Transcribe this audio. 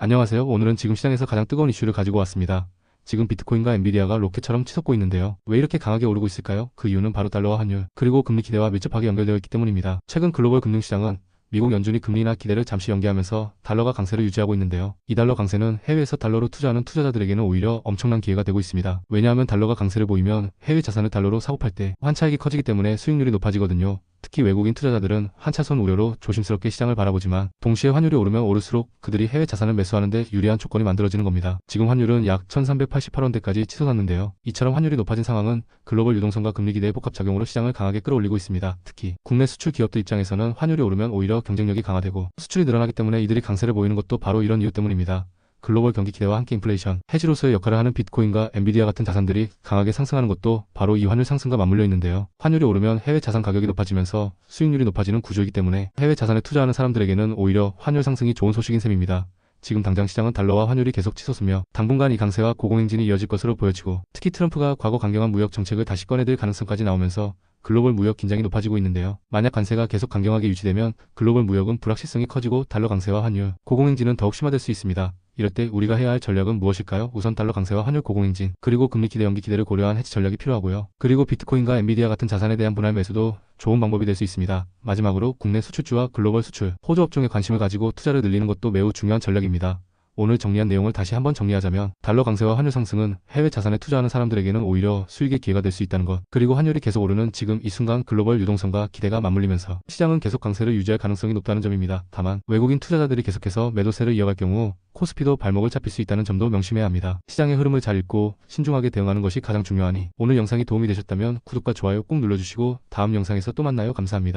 안녕하세요. 오늘은 지금 시장에서 가장 뜨거운 이슈를 가지고 왔습니다. 지금 비트코인과 엔비디아가 로켓처럼 치솟고 있는데요. 왜 이렇게 강하게 오르고 있을까요? 그 이유는 바로 달러와 환율, 그리고 금리 기대와 밀접하게 연결되어 있기 때문입니다. 최근 글로벌 금융시장은 미국 연준이 금리 인하 기대를 잠시 연기하면서 달러가 강세를 유지하고 있는데요. 이 달러 강세는 해외에서 달러로 투자하는 투자자들에게는 오히려 엄청난 기회가 되고 있습니다. 왜냐하면 달러가 강세를 보이면 해외 자산을 달러로 사고 팔 때 환차익이 커지기 때문에 수익률이 높아지거든요. 특히 외국인 투자자들은 한차선 우려로 조심스럽게 시장을 바라보지만 동시에 환율이 오르면 오를수록 그들이 해외 자산을 매수하는 데 유리한 조건이 만들어지는 겁니다. 지금 환율은 약 1388원대까지 치솟았는데요. 이처럼 환율이 높아진 상황은 글로벌 유동성과 금리 기대의 복합작용으로 시장을 강하게 끌어올리고 있습니다. 특히 국내 수출 기업들 입장에서는 환율이 오르면 오히려 경쟁력이 강화되고 수출이 늘어나기 때문에 이들이 강세를 보이는 것도 바로 이런 이유 때문입니다. 글로벌 경기 기대와 함께 인플레이션, 해지로서의 역할을 하는 비트코인과 엔비디아 같은 자산들이 강하게 상승하는 것도 바로 이 환율 상승과 맞물려 있는데요. 환율이 오르면 해외 자산 가격이 높아지면서 수익률이 높아지는 구조이기 때문에 해외 자산에 투자하는 사람들에게는 오히려 환율 상승이 좋은 소식인 셈입니다. 지금 당장 시장은 달러와 환율이 계속 치솟으며 당분간 이 강세와 고공행진이 이어질 것으로 보여지고 특히 트럼프가 과거 강경한 무역 정책을 다시 꺼내들 가능성까지 나오면서 글로벌 무역 긴장이 높아지고 있는데요. 만약 관세가 계속 강경하게 유지되면 글로벌 무역은 불확실성이 커지고 달러 강세와 환율, 고공행진은 더욱 심화될 수 있습니다. 이럴 때 우리가 해야 할 전략은 무엇일까요? 우선 달러 강세와 환율 고공행진, 그리고 금리 기대 연기 기대를 고려한 해지 전략이 필요하고요. 그리고 비트코인과 엔비디아 같은 자산에 대한 분할 매수도 좋은 방법이 될 수 있습니다. 마지막으로 국내 수출주와 글로벌 수출, 호주 업종에 관심을 가지고 투자를 늘리는 것도 매우 중요한 전략입니다. 오늘 정리한 내용을 다시 한번 정리하자면 달러 강세와 환율 상승은 해외 자산에 투자하는 사람들에게는 오히려 수익의 기회가 될 수 있다는 것 그리고 환율이 계속 오르는 지금 이 순간 글로벌 유동성과 기대가 맞물리면서 시장은 계속 강세를 유지할 가능성이 높다는 점입니다. 다만 외국인 투자자들이 계속해서 매도세를 이어갈 경우 코스피도 발목을 잡힐 수 있다는 점도 명심해야 합니다. 시장의 흐름을 잘 읽고 신중하게 대응하는 것이 가장 중요하니 오늘 영상이 도움이 되셨다면 구독과 좋아요 꾹 눌러주시고 다음 영상에서 또 만나요. 감사합니다.